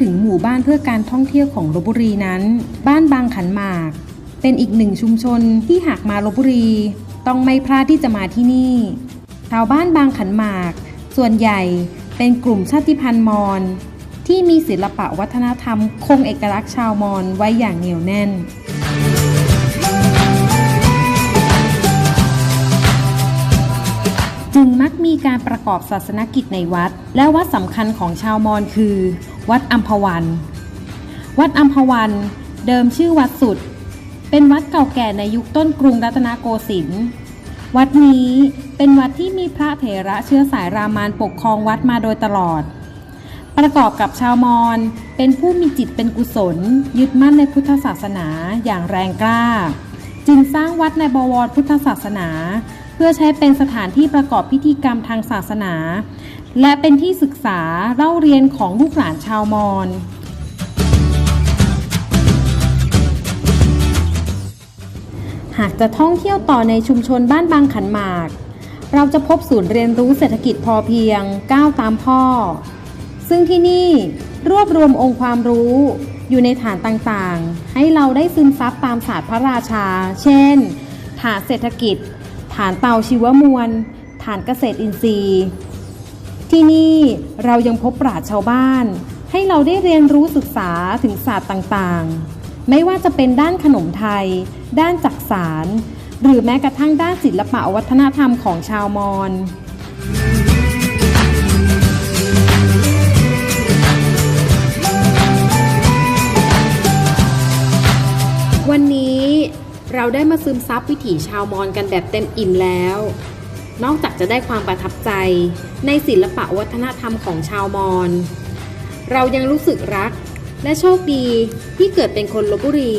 ถึงหมู่บ้านเพื่อการท่องเที่ยวของลบบุรีนั้น บ้านบางขันหมาก เป็นอีกหนึ่งชุมชนที่หากมาลบบุรี ต้องไม่พลาดที่จะมาที่นี่ ชาวบ้านบางขันหมาก ส่วนใหญ่เป็นกลุ่มชาติพันธุ์มอญที่มีศิลปะวัฒนธรรม คงเอกลักษณ์ชาวมอญไว้อย่างเหนียวแน่น จึงมักมีการประกอบศาสนกิจในวัด และวัดสำคัญของชาวมอญคือ วัดอัมพวัน วัดอัมพวันเดิมชื่อวัดสุด เป็นวัดเก่าแก่ในยุคต้นกรุงรัตนโกสินทร์วัดนี้เป็นวัดที่มีพระเถระเชื้อสายรามานปกครองวัดมาโดยตลอด ประกอบกับชาวมอญเป็นผู้มีจิตเป็นกุศล ยึดมั่นในพุทธศาสนาอย่างแรงกล้า จึงสร้างวัดในบวรพุทธศาสนา พื่อใช้เป็นสถานที่ประกอบพิธีกรรมทางศาสนา และเป็นที่ศึกษาเล่าเรียนของลูกหลานชาวมอญหากจะท่องเที่ยวต่อในชุมชนบ้านบางขันหมาก เราจะพบศูนย์เรียนรู้เศรษฐกิจพอเพียงก้าวตามพ่อ ซึ่งที่นี่รวบรวมองค์ความรู้อยู่ในฐานต่างๆ ให้เราได้ซึมซับตามศาสตร์พระราชา เช่น ฐานเศรษฐกิจ ฐานเตาชีวมวล ฐานเกษตรอินทรีย์ ที่นี่เรายังพบปราชชาวบ้าน ให้เราได้เรียนรู้ศึกษาถึงศาสตร์ต่างๆ ไม่ว่าจะเป็นด้านขนมไทย ด้านจักสาร หรือแม้กระทั่งด้านศิลปะวัฒนธรรมของชาวมอญวันนี้ เราได้มาซึมซับวิถีชาวมอญกันแบบเต็มอิ่มแล้ว นอกจากจะได้ความประทับใจในศิลปะวัฒนธรรมของชาวมอญ เรายังรู้สึกรักและโชคดีที่เกิดเป็นคนลบบุรี